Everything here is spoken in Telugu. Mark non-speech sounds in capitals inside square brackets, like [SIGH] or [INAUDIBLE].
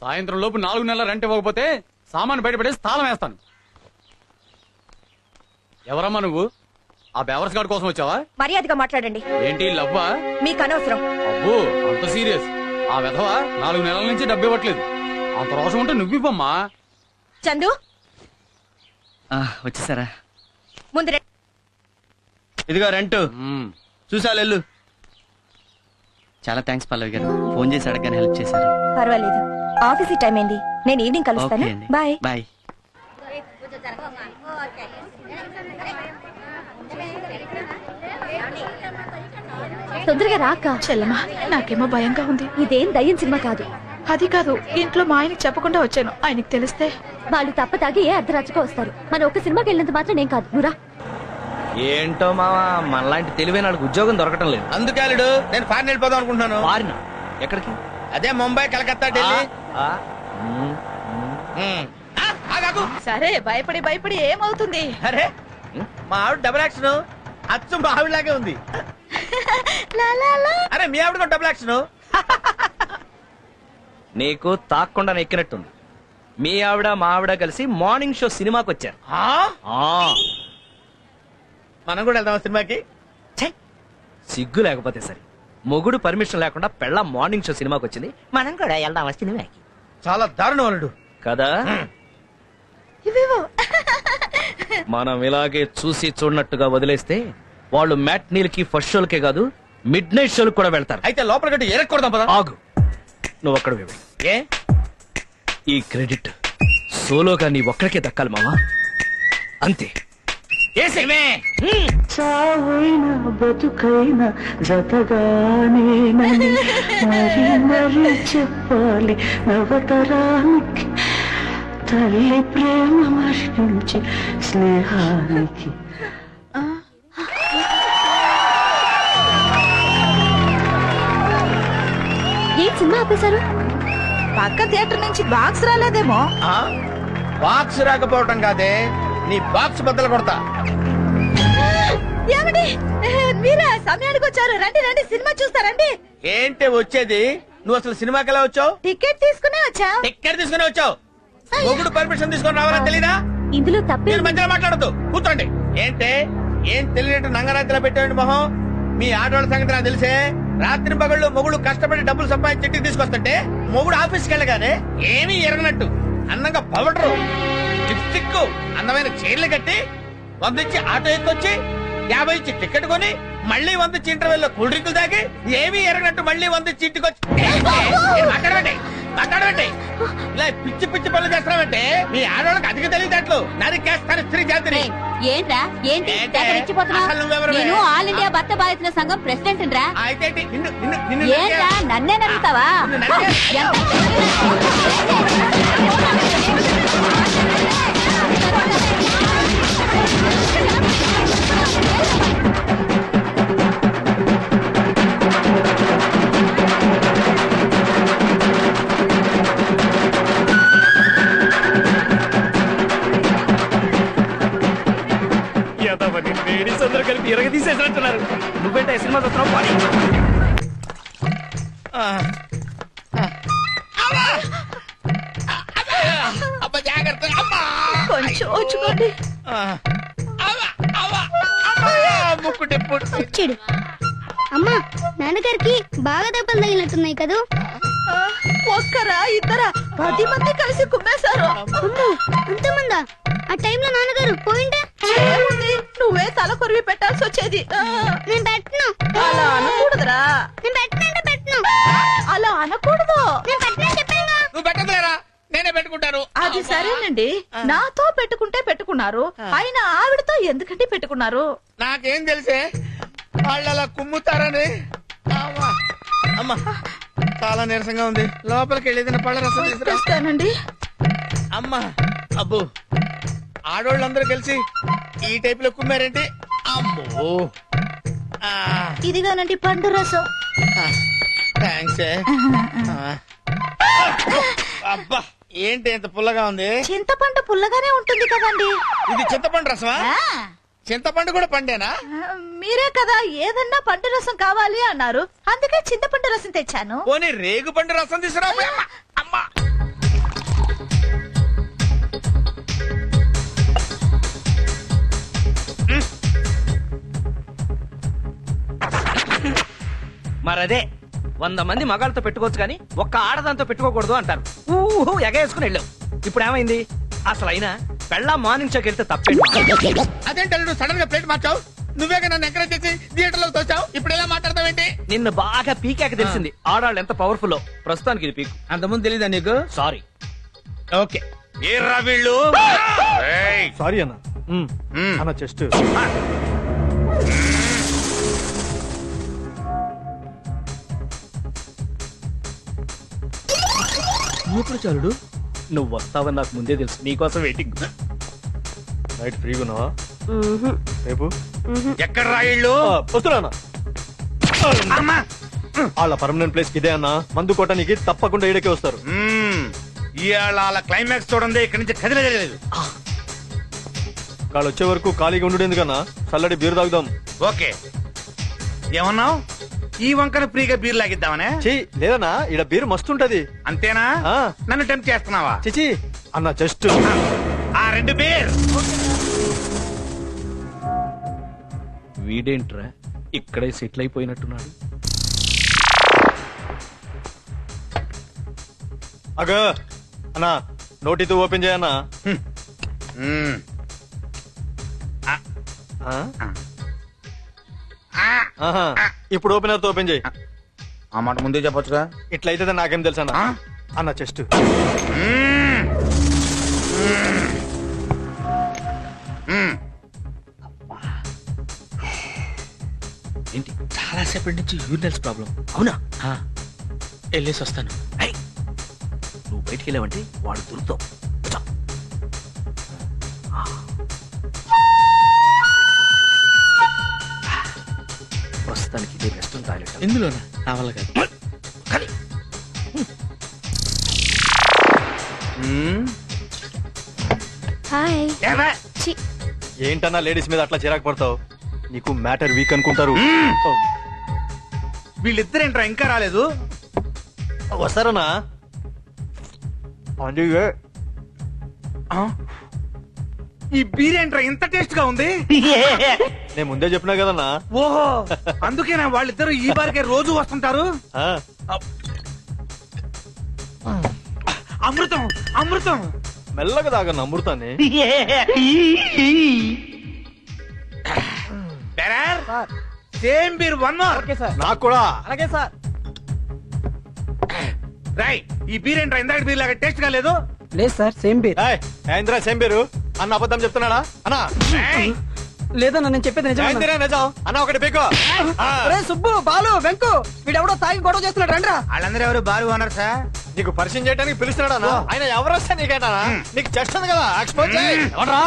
సాయంత్రం లోపు నాలుగు నెలల రెంట్ ఇవ్వకపోతే సామాను బయటపడేసి తాళం వేస్తాను. ఎవరమ్మా నువ్వు? ఆ బేవర్స్ గార్డ్ కోసం వచ్చావా? మర్యాదగా మాట్లాడండి. ఏంటి లవ్వా? మీకు అనవసరం. అబ్బో అంత సీరియస్. ఆ విధవ నాలుగు నెలల నుంచి డబ్బు ఇవ్వట్లేదు. అంత రోషం ఉంటే నువ్వివ్వమ్మా చందు? ఆ, వచ్చేసారా? ముందు రండి. ఇదిగో రెంట్ మ్మ్. చూసా వెళ్ళు చాలా థ్యాంక్స్ పల్లవి గారు. ఫోన్ చేసి అడగని హెల్ప్ చేశారు. పర్వాలేదు. ఆఫీస్ టైం అయింది. నేను ఈవినింగ్ కలుస్తాను. బాయ్. బాయ్. తొందరగా రాక చెల్లమ్మా నాకేమో భయంగా ఉంది. ఇదేం దయ్యం సినిమా కాదు. అది కాదు ఇంట్లో మా ఆయనకి చెప్పకుండా వచ్చాను. ఆయనకి తెలిస్తే? వాళ్ళు తప్ప తాగి ఏ అర్ధరాత్రిగా వస్తారు. మన ఒక సినిమాకి వెళ్ళినంత మాత్రం నేను కాదు. నువ్వురా ఏంటో మావా మనలాంటి తెలివైన వాళ్ళకి ఉద్యోగం దొరకటం లేదు. అందుకే నేను ఫారెన్ వెళ్ళిపోదాం అనుకుంటున్నాను. ఫారిన్? ఎక్కడికి? అదే ముంబై కలకత్తా ఢిల్లీ. సరే భయపడి భయపడి ఏమవుతుంది? అరే మా ఆవిడ డబుల్ యాక్షన్ అచ్చు మా ఆవిడలాగే ఉంది. అరే మీ ఆవిడ కూడా డబుల్ యాక్షన్ నీకు తాక్కుండా ఎక్కినట్టుంది మీ ఆవిడ మా ఆవిడ కలిసి మార్నింగ్ షో సినిమాకి వచ్చారు. ఆ, మనం కూడా వెళ్దాం సినిమాకి? ఛై, సిగ్గు లేకపోతే సరే. మొగుడు పర్మిషన్ లేకుండా పెళ్ళ మార్నింగ్ షో సినిమాకి వచ్చింది. మనం కూడా వెళ్దాం సినిమాకి? చాలా దారుణం అల్లుడు. కదా? మనం ఇలాగే చూసి చూడనట్టుగా వదిలేస్తే వాళ్ళు మ్యాట్ నీళ్ళకి ఫస్ట్ షోలకే కాదు మిడ్ నైట్ షోలకు కూడా వెళ్తారు. అయితే లోపల గట్టి ఎరక్కూడదాం పదా. ఆగు. నువ్వు అక్కడ వెళ్ళు. ఏ? ఈ క్రెడిట్ సోలోగా నీ ఒక్కడికే దక్కాలి మావా? అంతే. ఏసేమే చావైనా బతుకైనా జతగానేనని మరి మరి చెప్పాలి నవతరానికి. తల్లి ప్రేమ మరణించి స్నేహానికి. ఏం సినిమా ఆపేశారు? పక్క థియేటర్ నుంచి బాక్స్ రాలేదేమో. బాక్స్ రాకపోవటం కాదే నీ బాక్స్ బద్దలు కొడతా. మీరా సమయానికి వచ్చారు. రండి రండి సినిమా చూస్తారండి. ఏంటి వచ్చేది? నువ్వు అసలు సినిమాకి ఎలా వచ్చావు? టికెట్ తీసుకునే వచ్చా. టిక్కెట్ తీసుకుని వచ్చావు? మొగుడు పర్మిషన్ తీసుకొని రావాలని తెలీదా? ఇందులో తప్పే మీరు మధ్యలో మాట్లాడద్దు. కూర్చోండి. ఏంటే? ఏం తెలియనట్టు నంగరాత్రిలో పెట్టండి మొహం? మీ ఆడవాళ్ళ సంగతి నాకు తెలిసే? రాత్రి పగళ్ళు మొగుడు కష్టపడి డబ్బులు సంపాదించి ఇంటికి తీసుకొస్తుంటే మొగుడు ఆఫీస్కి వెళ్ళగానే ఏమీ ఎరగనట్టు. అందంగా పవడరు లిప్స్టిక్ అందమైన చీరలు కట్టి వంద ఇచ్చి ఆటో ఎక్కొచ్చి యాభై ఇచ్చి టికెట్ కొని మళ్ళీ వంద ఇంటర్వెల్లో కూల్ డ్రింకులు తాగి ఏమీ ఎరగనట్టు మళ్ళీ వంద ఏ, మాట్లాడమండి మాట్లాడమండి ఇలా పిచ్చి పిచ్చి పనులు చేస్తున్నామంటే మీ ఆడవాళ్ళకి అధిక తెలియదట్లు నరికేస్తాను స్త్రీ జాతిని. ఏంట్రా? ఏంటి? నేను ఆల్ ఇండియా భర్త బాధితుల సంఘం ప్రెసిడెంట్ రా. ఏంట్రా నరికే- నన్నే నమ్ముతావా నిన్ను నరికే- లేడీస్ అందరూ కలిపి ఇరగ తీసేసినట్టున్నారు నువ్వేంటే సినిమా చూస్తున్నావు పాడి. కొంచెం వచ్చుకోండి ముక్కు టెప్పుడు వచ్చాడు. అమ్మా నాన్నగారికి బాగా దెబ్బలు తగిలినట్టున్నాయి కదూ? ఒక్కరా ఇద్దరా? పది మంది కలిసి కుమ్మేశారు. అంతమందా ఆ టైంలో నాన్నగారు పోయింటే? నువ్వే తల కొరివి పెట్టాల్సి వచ్చేది. నేను పెట్టను. అలా అనకూడదురా. నేను పెట్టనంటే సరేనండి నాతో పెట్టుకుంటే పెట్టుకున్నారు అయినా ఆవిడతో ఎందుకంటే పెట్టుకున్నారు? నాకేం తెలిసే? వాళ్ళు అలా కుమ్ముతారని? అమ్మా. అమ్మా చాలా నీరసంగా ఉంది. లోపలికి వెళ్ళి ఏదైనా పళ్ళ రసం తీసుకురా. తెస్తానండి. అమ్మా అబ్బో ఆడోళ్ళందరూ కలిసి ఈ టైప్లో కుమ్మారేంటి? అమ్మో. ఆ, ఇదిగానండి పండు రసం. ఆ. అబ్బా. ఏంటి ఎంత పుల్లగా ఉంది? చింతపండు పుల్లగానే ఉంటుంది కదండి. ఇది చింతపండు రసమా? చింతపండు కూడా పండేనా? మీరే కదా ఏదన్నా పండు రసం కావాలి అన్నారు. అందుకే చింతపండు రసం తెచ్చాను. పోనీ రేగు పండు రసం తీసుకురా అమ్మా. మరదే. వంద మంది మగాళ్ళతో పెట్టుకోవచ్చు కానీ ఒక్క ఆడదాంతో పెట్టుకోకూడదు అంటారు. ఊహు ఎగేసుకుని వెళ్ళావు ఇప్పుడు ఏమైంది అసలు అయినా పెళ్ళ మార్నింగ్ షోకి వెళ్తే తప్పేంటి? అదేంటి అల్లుడు సడన్గా ప్లేట్ మార్చావు? నువ్వే నన్ను ఎంకరేజ్ చేసి థియేటర్లో తోచావు? ఇప్పుడు ఎలా మాట్లాడతావేంటి? నిన్ను బాగా పీకాక తెలిసింది. ఆడాళ్ళు ఎంత పవర్ఫుల్ ప్రస్తుతానికి ఇది పీక్. అంతకుముందు తెలీదా నీకు? Sorry okay. ఏర్రా వీళ్ళు? ఏయ్. సారీ అన్న. అన్న చెస్ట్. ఇప్పుడు చాలుడు నువ్వు వస్తావని నాకు ముందే తెలుసు. నీకోసం వెయిటింగ్ నైట్ ఫ్రీగా ఉన్నావా? రేపు? ఎక్కడ్రా వీళ్ళు? ఆ, వస్తున్నా వాళ్ళ పర్మనెంట్ ప్లేస్ ఇదే అన్న. మందు కొట్టడానికి తప్పకుండా ఈడకే వస్తారు. ఇవాళ వాళ్ళ క్లైమాక్స్ చూడండి ఇక్కడి నుంచి కదిలేదు వాళ్ళు వచ్చే వరకు ఖాళీగా ఉండు ఎందుకన్నా? చల్లడి బీరు తాగుదాం. ఓకే. ఏమన్నావు? ఈ వంకన ఫ్రీగా బీర్ లాగిద్దామనే? చీ లేదన్నా ఈడ బీరు మస్తు ఉంటది. అంతేనా? ఆ. నన్ను టెంప్ట్ చేస్తున్నావా? చిచి అన్న జస్ట్. ఆ రెండు బీర్! వీడేంట్రా? ఇక్కడే సెటిల్ అయిపోయినట్టున్నాడు అగ అన్నా నోటితో ఓపెన్ చేయన్నా. మ్మ్. ఆ? ఆహా. ఇప్పుడు ఓపెనర్తో ఓపెన్ చేయి. ఆ మాట ముందే చెప్పొచ్చుగా? ఇట్లయితే నాకేం తెలుసు అన్న? అన్న చెస్ట్. ఏంటి? చాలా సేపటి నుంచి యూరినల్స్ ప్రాబ్లం. అవునా? వెళ్ళేసి వస్తాను. నువ్వు బయటికి వెళ్ళావంటే వాడు దొరుకుతావు. ఎందులోనా నా వల్ల కాదు. హాయ్. ఏంటన్నా లేడీస్ మీద అట్లా చిరాకు పడతావు? నీకు మ్యాటర్ వీక్ అనుకుంటారు. వీళ్ళిద్దరేంట్రా ఇంకా రాలేదు? అందుకే ఆ? ఈ బీర్ ఏంట్రా ఇంత టేస్ట్గా ఉంది? [LAUGHS] నేను ముందే చెప్పినా కదన్నా. ఓహో [LAUGHS] అందుకేనా వాళ్ళిద్దరు ఈ బారికే రోజు వస్తుంటారు? ఆ, అమృతం అమృతం. మెల్లగా తాగన్న అమృతాన్ని. Same beer one more. నాకు కూడా. అలాగే సార్. రై ఈ బీర్ ఏంట్రా ఇందాక బీర్ లాగా టేస్ట్గా లేదు? లేదు సార్ సేమ్ బీర్. ఏందిరా సేమ్ పేరు అన్న అబద్ధం చెప్తున్నాడా? అన్నా. లేదన్నా నేను చెప్పేది ఏందిరా నిజం? అన్న ఒకటి పీకో. ఆ, సుబ్బు బాలు వెంకు వీడెవడో తాగి గొడవ చేస్తున్నాడు రండ్రా. వాళ్ళందరూ ఎవరు? Bar owner sir? నీకు పరిచయం చేయడానికి పిలుస్తున్నాడా అన్న? ఆయన ఎవరు వస్తే నీకేనా నీకు చెస్ట్ ఉంది కదా ఎక్స్పోజ్ చేయి. ఎవడ్రా?